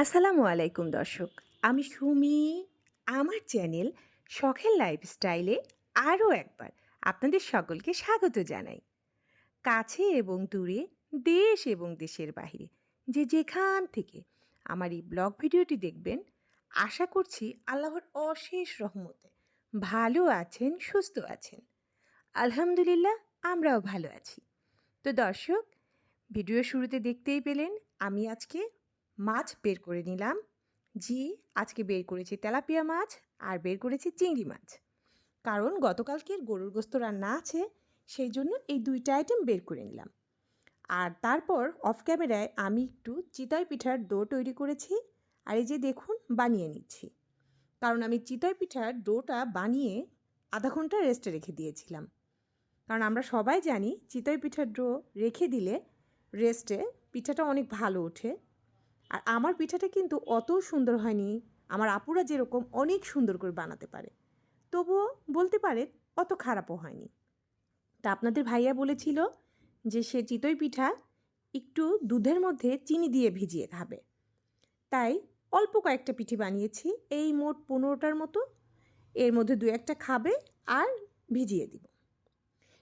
আসসালামু আলাইকুম দর্শক। আমি সুমি। আমার চ্যানেল শখের লাইফস্টাইলে আরও একবার আপনাদের সকলকে স্বাগত জানাই। কাছে এবং দূরে, দেশ এবং দেশের বাইরে যে যেখান থেকে আমার এই ব্লগ ভিডিওটি দেখবেন, আশা করছি আল্লাহর অশেষ রহমতে ভালো আছেন, সুস্থ আছেন। আলহামদুলিল্লাহ, আমরাও ভালো আছি। তো দর্শক, ভিডিও শুরুতে দেখতেই পেলেন, আমি আজকে মাছ বের করে নিলাম। জি, আজকে বের করেছি তেলাপিয়া মাছ আর বের করেছি চিংড়ি মাছ। কারণ গতকালকের গরুর গোস্ত রান্না আছে, সেই জন্য এই দুইটা আইটেম বের করে নিলাম। আর তারপর অফ ক্যামেরায় আমি একটু চিতই পিঠার ডো তৈরি করেছি আর এই যে দেখুন বানিয়ে নিচ্ছি। কারণ আমি চিতই পিঠার ডোটা বানিয়ে আধা ঘণ্টা রেস্টে রেখে দিয়েছিলাম। কারণ আমরা সবাই জানি চিতই পিঠার ডো রেখে দিলে রেস্টে পিঠাটা অনেক ভালো ওঠে। আর আমার পিঠাটা কিন্তু অত সুন্দর হয়নি। আমার আপুরা যেরকম অনেক সুন্দর করে বানাতে পারে। তবুও বলতে পারে অত খারাপও হয়নি। তা আপনাদের ভাইয়া বলেছিল যে সে চিতই পিঠা একটু দুধের মধ্যে চিনি দিয়ে ভিজিয়ে খাবে। তাই অল্প কয়েকটা পিঠি বানিয়েছি। এই মোট পনেরোটার মতো। এর মধ্যে দু একটা খাবে আর ভিজিয়ে দিব।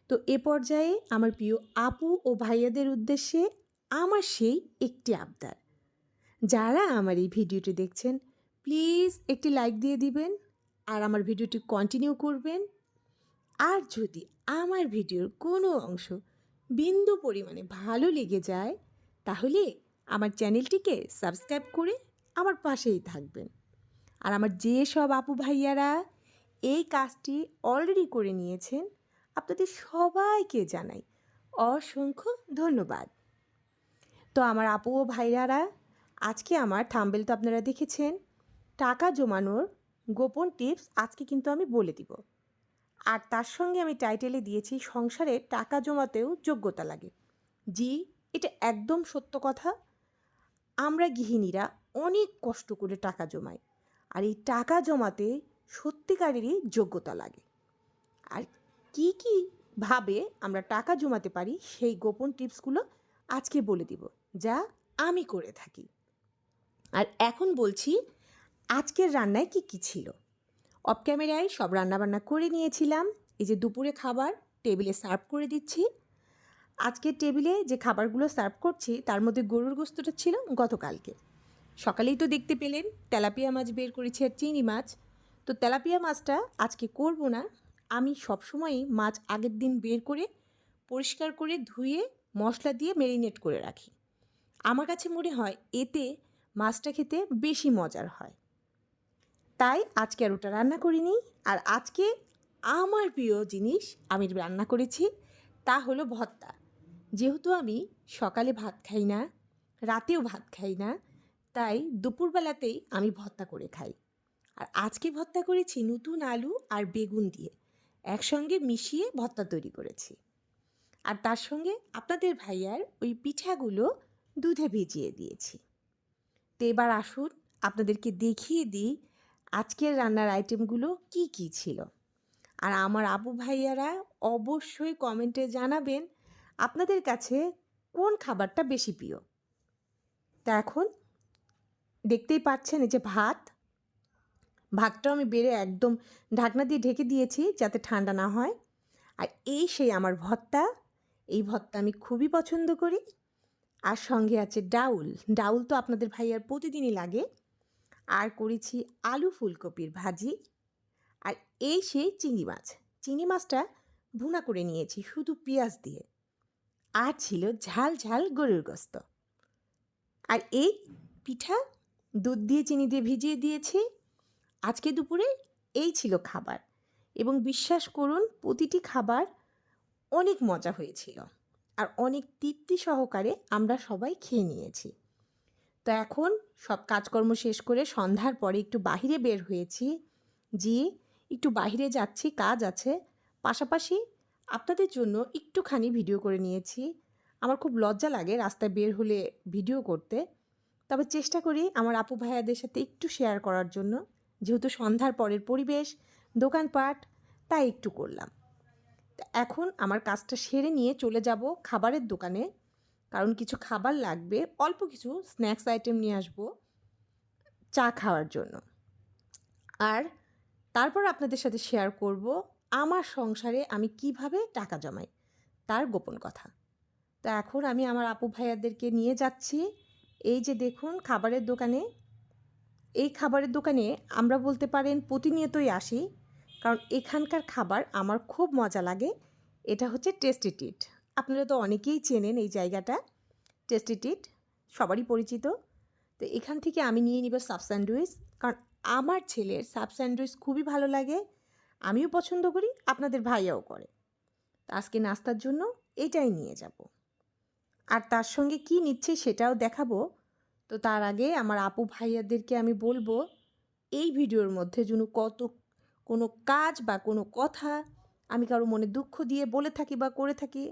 তো এ পর্যায়ে আমার প্রিয় আপু ও ভাইয়াদের উদ্দেশ্যে আমার সেই একটি আবদার। যারা আমার এই ভিডিওটি দেখছেন প্লিজ একটি লাইক দিয়ে দিবেন আর আমার ভিডিওটি কন্টিনিউ করবেন। আর যদি আমার ভিডিওর কোনো অংশ বিন্দু পরিমাণে ভালো লেগে যায়, তাহলে আমার চ্যানেলটিকে সাবস্ক্রাইব করে আমার পাশেই থাকবেন। আর আমার যে সব আপু ভাইয়ারা এই কাজটি অলরেডি করে নিয়েছেন, আপনাদের সবাইকে জানাই অসংখ্য ধন্যবাদ। তো আমার আপু ও ভাইয়ারা আজকে আমার থাম্বেল তো আপনারা দেখেছেন। টাকা জমানোর গোপন টিপস আজকে কিন্তু আমি বলে দিব। আর তার সঙ্গে আমি টাইটেলে দিয়েছি, সংসারে টাকা জমাতেও যোগ্যতা লাগে। জি, এটা একদম সত্য কথা। আমরা গৃহিণীরা অনেক কষ্ট করে টাকা জমাই, আর এই টাকা জমাতে সত্যিকারেরই যোগ্যতা লাগে। আর কি কি ভাবে আমরা টাকা জমাতে পারি, সেই গোপন টিপসগুলো আজকে বলে দিব, যা আমি করে থাকি। আর এখন বলছি, আজকের রান্নায় কি কি ছিল? অফ ক্যামেরায় সব রান্নাবান্না করে নিয়েছিলাম। এই যে দুপুরে খাবার, টেবিলে সার্ভ করে দিচ্ছি। আজকের টেবিলে যে খাবারগুলো সার্ভ করছি, তার মধ্যে গরুর গোস্তটা ছিল গতকালকে। সকালেই তো দেখতে পেলেন, তেলাপিয়া মাছ বের করেছি আর চিংড়ি মাছ। তো তেলাপিয়া মাছটা আজকে করব না। আমি সবসময়ই মাছ আগের দিন বের করে, পরিষ্কার করে ধুয়ে, মশলা দিয়ে ম্যারিনেট করে রাখি। আমার কাছে মনে হয়, এতে মাছটা খেতে বেশি মজার হয়। তাই আজকে আর ওটা রান্না করিনি। আর আজকে আমার প্রিয় জিনিস আমি রান্না করেছি, তা হলো ভর্তা। যেহেতু আমি সকালে ভাত খাই না, রাতেও ভাত খাই না, তাই দুপুরবেলাতেই আমি ভর্তা করে খাই। আর আজকে ভর্তা করেছি নতুন আলু আর বেগুন দিয়ে। একসঙ্গে মিশিয়ে ভর্তা তৈরি করেছি। আর তার সঙ্গে আপনাদের ভাইয়ার ওই পিঠাগুলো দুধে ভিজিয়ে দিয়েছি। তো এবার আসুন আপনাদেরকে দেখিয়ে দিই আজকের রান্নার আইটেমগুলো কি কি ছিল। আর আমার আবু ভাইয়ারা অবশ্যই কমেন্টে জানাবেন আপনাদের কাছে কোন খাবারটা বেশি প্রিয়। তা এখন দেখতেই পাচ্ছেন এই যে ভাত। ভাতটাও আমি বেড়ে একদম ঢাকনা দিয়ে ঢেকে দিয়েছি যাতে ঠান্ডা না হয়। আর এই সেই আমার ভর্তা। এই ভর্তা আমি খুবই পছন্দ করি। আর সঙ্গে আছে ডাউল। ডাউল তো আপনাদের ভাইয়ার প্রতিদিনই লাগে। আর করেছি আলু ফুলকপির ভাজি। আর এই সেই চিংড়ি মাছ। চিংড়ি মাছটা ভুনা করে নিয়েছি শুধু পেঁয়াজ দিয়ে। আর ছিল ঝাল ঝাল গরুর গোস্ত। আর এই পিঠা দুধ দিয়ে, চিনি দিয়ে ভিজিয়ে দিয়েছি। আজকে দুপুরে এই ছিল খাবার। এবং বিশ্বাস করুন, প্রতিটি খাবার অনেক মজা হয়েছিল। আর অনেক তৃপ্তি সহকারে আমরা সবাই খেয়ে নিয়েছি। তো এখন সব কাজকর্ম শেষ করে সন্ধ্যার পরে একটু বাহিরে বের হয়েছি। যে একটু বাহিরে যাচ্ছি, কাজ আছে। পাশাপাশি আপনাদের জন্য একটুখানি ভিডিও করে নিয়েছি। আমার খুব লজ্জা লাগে রাস্তায় বের হলে ভিডিও করতে। তবে চেষ্টা করি আমার আপু ভাইয়াদের সাথে একটু শেয়ার করার জন্য। যেহেতু সন্ধ্যার পরের পরিবেশ, দোকানপাট, তাই একটু করলাম। এখন আমার কাজটা সেরে নিয়ে চলে যাব খাবারের দোকানে। কারণ কিছু খাবার লাগবে, অল্প কিছু স্ন্যাক্স আইটেম নিয়ে আসব চা খাওয়ার জন্য। আর তারপর আপনাদের সাথে শেয়ার করব আমার সংসারে আমি কীভাবে টাকা জমাই, তার গোপন কথা। তো এখন আমি আমার আপু ভাইয়াদেরকে নিয়ে যাচ্ছি। এই যে দেখুন খাবারের দোকানে, এই খাবারের দোকানে আমরা বলতে পারেন প্রতিনিয়তই আসি। কারণ এখানকার খাবার আমার খুব মজা লাগে। এটা হচ্ছে টেস্টি টিট আপনারা তো অনেকেই চেনেন এই জায়গাটা। টেস্টি টিট সবারই পরিচিত। তো এখান থেকে আমি নিয়ে নিব সাব স্যান্ডউইচ। কারণ আমার ছেলের সাব স্যান্ডউইচ খুবই ভালো লাগে। আমিও পছন্দ করি, আপনাদের ভাইয়াও করে। তো আজকে নাস্তার জন্য এটাই নিয়ে যাব। আর তার সঙ্গে কি নিচ্ছে সেটাও দেখাবো। তো তার আগে আমার আপু ভাইয়াদেরকে আমি বলব, এই ভিডিওর মধ্যে যেন কত কোনো কাজ বা কোনো কথা আমি কারও মনে দুঃখ দিয়ে বলে থাকি বা করে থাকি,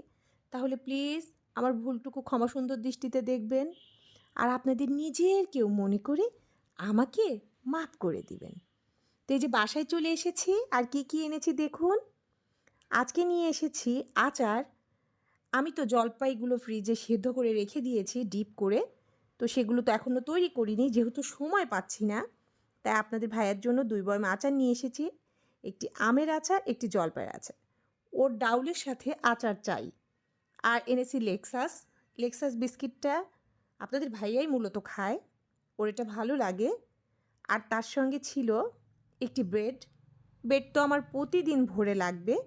তাহলে প্লিজ আমার ভুলটুকু ক্ষমা সুন্দর দৃষ্টিতে দেখবেন। আর আপনাদের নিজের কেউ মনে করে আমাকে মাফ করে দিবেন। তো এই যে বাসায় চলে এসেছি, আর কি কি এনেছি দেখুন। আজকে নিয়ে এসেছি আচার। আমি তো জলপাইগুলো ফ্রিজে সেদ্ধ করে রেখে দিয়েছি ডিপ করে, তো সেগুলো তো এখনও তৈরি করিনি, যেহেতু সময় পাচ্ছি না। তাই আপনাদের ভাইয়ের জন্য দুই বয়ম আচার নিয়ে এসেছি। একটি আমের আচার, একটি জলপাইয়ের আচার। ওর ডাউলের সাথে আচার চাই। আর এনেছি লেক্সাস। লেক্সাস বিস্কিটটা আপনাদের ভাইয়াই মূলত খায়। ওর এটা ভালো লাগে। আর তার সঙ্গে ছিল একটি ব্রেড। ব্রেড তো আমার প্রতিদিন ভোরে লাগবে।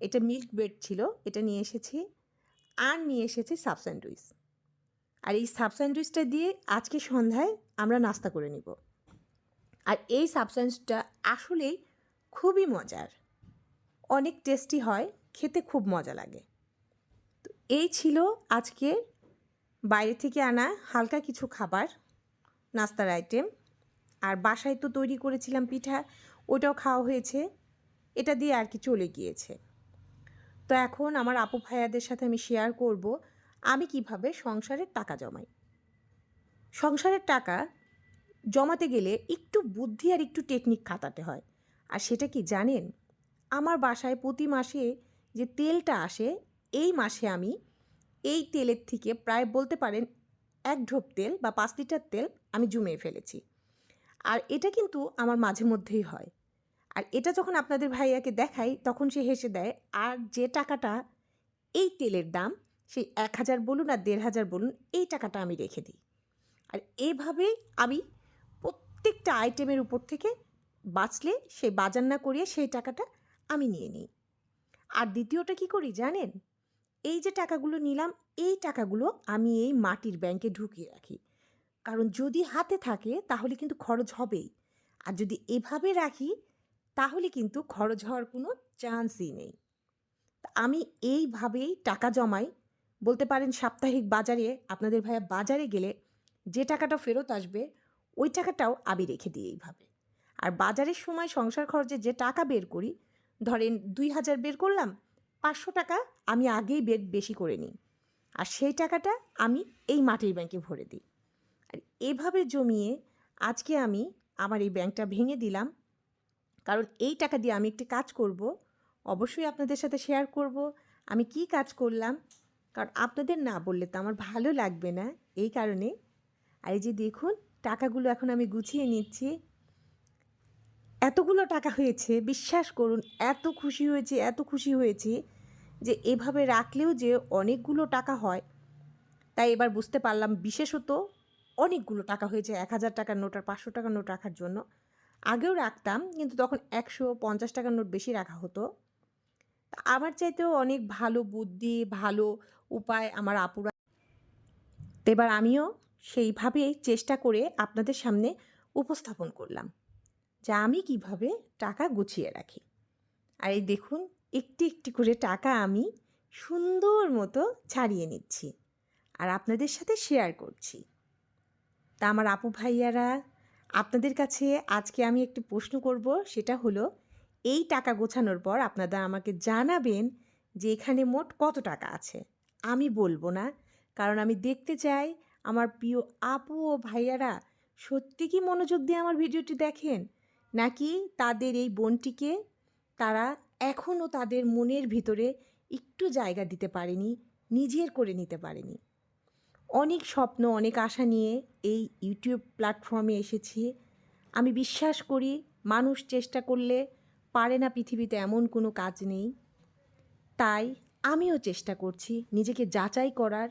এটা মিল্ক ব্রেড ছিল। এটা নিয়ে এসেছি। আর নিয়ে এসেছি সাব স্যান্ডউইচ। আর এই সাব স্যান্ডউইচটা দিয়ে আজকে সন্ধ্যায় আমরা নাস্তা করে নিব। আর এই সাব আসলেই খুবই মজার। অনেক টেস্টি হয়, খেতে খুব মজা লাগে। তো এই ছিল আজকের বাইরে থেকে আনা হালকা কিছু খাবার, নাস্তার আইটেম আর বাসায় তো তৈরি করেছিলাম পিঠা, ওটাও খাওয়া হয়েছে। এটা দিয়ে আর কি চলে গিয়েছে। তো এখন আমার আপু ভাইয়াদের সাথে আমি শেয়ার করব, আমি কীভাবে সংসারের টাকা জমাই। সংসারের টাকা জমাতে গেলে একটু বুদ্ধি আর একটু টেকনিক খাটাতে হয়। আর সেটা কি জানেন? আমার বাসায় প্রতি মাসে যে তেলটা আসে, এই মাসে আমি এই তেলের থেকে প্রায় বলতে পারেন এক ঢোপ তেল বা পাঁচ লিটার তেল আমি জমিয়ে ফেলেছি। আর এটা কিন্তু আমার মাঝে মধ্যেই হয়। আর এটা যখন আপনাদের ভাইয়াকে দেখাই, তখন সে হেসে দেয়, আর যে টাকাটা এই তেলের দাম, সেই এক হাজার বলুন আর দেড় হাজার বলুন, এই টাকাটা আমি রেখে দিই। আর এভাবেই আমি প্রত্যেকটা আইটেমের উপর থেকে বাঁচলে সে বাজার না করিয়ে সেই টাকাটা আমি নিয়ে নিই। আর দ্বিতীয়টা কি করি জানেন? এই যে টাকাগুলো নিলাম, এই টাকাগুলো আমি এই মাটির ব্যাংকে ঢুকিয়ে রাখি। কারণ যদি হাতে থাকে তাহলে কিন্তু খরচ হবেই। আর যদি এভাবে রাখি তাহলে কিন্তু খরচ হওয়ার কোনো চান্সই নেই। আমি এইভাবেই টাকা জমাই। বলতে পারেন সাপ্তাহিক বাজারে আপনাদের ভাইয়া বাজারে গেলে যে টাকাটা ফেরত আসবে, ওই টাকাটাও আমি রেখে দিই এইভাবে। আর বাজারের সময় সংসার খরচে যে টাকা বের করি, ধরেন দুই হাজার বের করলাম, পাঁচশো টাকা আমি আগেই বের বেশি করে নিই। আর সেই টাকাটা আমি এই মাটির ব্যাংকে ভরে দিই। আর এভাবে জমিয়ে আজকে আমি আমার এই ব্যাংকটা ভেঙে দিলাম। কারণ এই টাকা দিয়ে আমি একটি কাজ করব, অবশ্যই আপনাদের সাথে শেয়ার করব, আমি কি কাজ করলাম, কারণ আপনাদের না বললে তো আমার ভালো লাগবে না, এই কারণে। আর এই যে দেখুন, টাকাগুলো এখন আমি গুছিয়ে নিচ্ছি এতগুলো টাকা হয়েছে, বিশ্বাস করুন, এত খুশি হয়েছে, এত খুশি হয়েছি যে এভাবে রাখলেও যে অনেকগুলো টাকা হয়। তাই এবার বুঝতে পারলাম বিশেষত অনেকগুলো টাকা হয়েছে, এক হাজার টাকার নোট আর পাঁচশো টাকার নোট রাখার জন্য। আগেও রাখতাম, কিন্তু তখন একশো পঞ্চাশ টাকার নোট বেশি রাখা হতো। আমার চাইতেও অনেক ভালো বুদ্ধি, ভালো উপায় আমার আপুরা এবার আমিও সেইভাবেই চেষ্টা করে আপনাদের সামনে উপস্থাপন করলাম। যে আমি কীভাবে টাকা গুছিয়ে রাখি। আর এই দেখুন, একটি একটি করে টাকা আমি সুন্দর মতো ছাড়িয়ে নিচ্ছি আর আপনাদের সাথে শেয়ার করছি। তা আমার আপু ভাইয়ারা, আপনাদের কাছে আজকে আমি একটি প্রশ্ন করব, সেটা হলো, এই টাকা গোছানোর পর আপনারা আমাকে জানাবেন যে এখানে মোট কত টাকা আছে? আমি বলব না, কারণ আমি দেখতে চাই আমার প্রিয় আপু ও ভাইয়ারা সত্যি কি মনোযোগ দিয়ে আমার ভিডিওটি দেখেন? নাকি তাদের এই বোনটিকে তারা এখনও তাদের মনের ভিতরে একটু জায়গা দিতে পারেনি, নিজের করে নিতে পারেনি। অনেক স্বপ্ন, অনেক আশা নিয়ে এই ইউটিউব প্ল্যাটফর্মে এসেছি। আমি বিশ্বাস করি মানুষ চেষ্টা করলে পারে না পৃথিবীতে এমন কোনো কাজ নেই। তাই আমিও চেষ্টা করছি নিজেকে যাচাই করার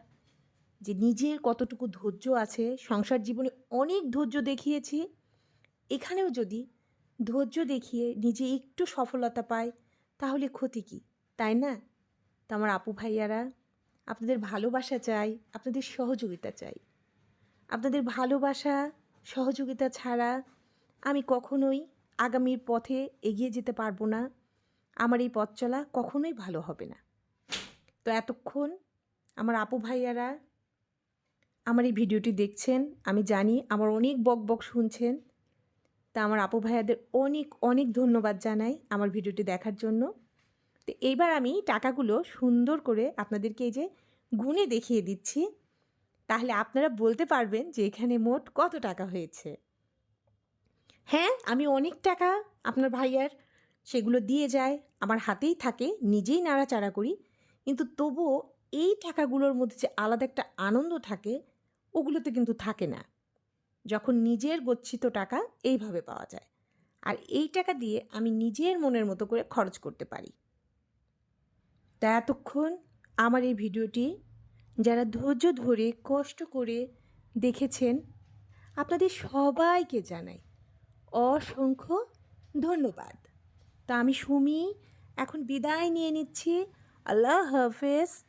যে নিজের কতটুকু ধৈর্য আছে। সংসার জীবনে অনেক ধৈর্য দেখিয়েছি। এখানেও যদি ধৈর্য দেখিয়ে নিজে একটু সফলতা পায়, তাহলে ক্ষতি কী? তাই না? তো আমার আপু ভাইয়ারা, আপনাদের ভালোবাসা চাই, আপনাদের সহযোগিতা চাই। আপনাদের ভালোবাসা, সহযোগিতা ছাড়া আমি কখনোই আগামীর পথে এগিয়ে যেতে পারব না। আমার এই পথ চলা কখনোই ভালো হবে না। তো এতক্ষণ আমার আপু ভাইয়ারা আমার এই ভিডিওটি দেখছেন, আমি জানি আমার অনেক বক বক শুনছেন। তা আমার আপু ভাইয়াদের অনেক অনেক ধন্যবাদ জানাই আমার ভিডিওটি দেখার জন্য। তো এইবার আমি টাকাগুলো সুন্দর করে আপনাদেরকে এই যে গুণে দেখিয়ে দিচ্ছি। তাহলে আপনারা বলতে পারবেন যে এখানে মোট কত টাকা হয়েছে। হ্যাঁ আমি অনেক টাকা আপনার ভাইয়ার সেগুলো দিয়ে যায় আমার হাতেই থাকে, নিজেই নাড়াচাড়া করি। কিন্তু তবুও এই টাকাগুলোর মধ্যে যে আলাদা একটা আনন্দ থাকে, ওগুলোতে কিন্তু থাকে না। যখন নিজের গচ্ছিত টাকা এইভাবে পাওয়া যায়। আর এই টাকা দিয়ে আমি নিজের মনের মতো করে খরচ করতে পারি। তা এতক্ষণ আমার এই ভিডিওটি যারা ধৈর্য ধরে, কষ্ট করে দেখেছেন, আপনাদের সবাইকে জানাই অসংখ্য ধন্যবাদ। তা আমি সুমি, এখন বিদায় নিয়ে নিচ্ছি। আল্লাহ হাফেজ।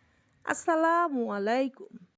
আসসালামু আলাইকুম।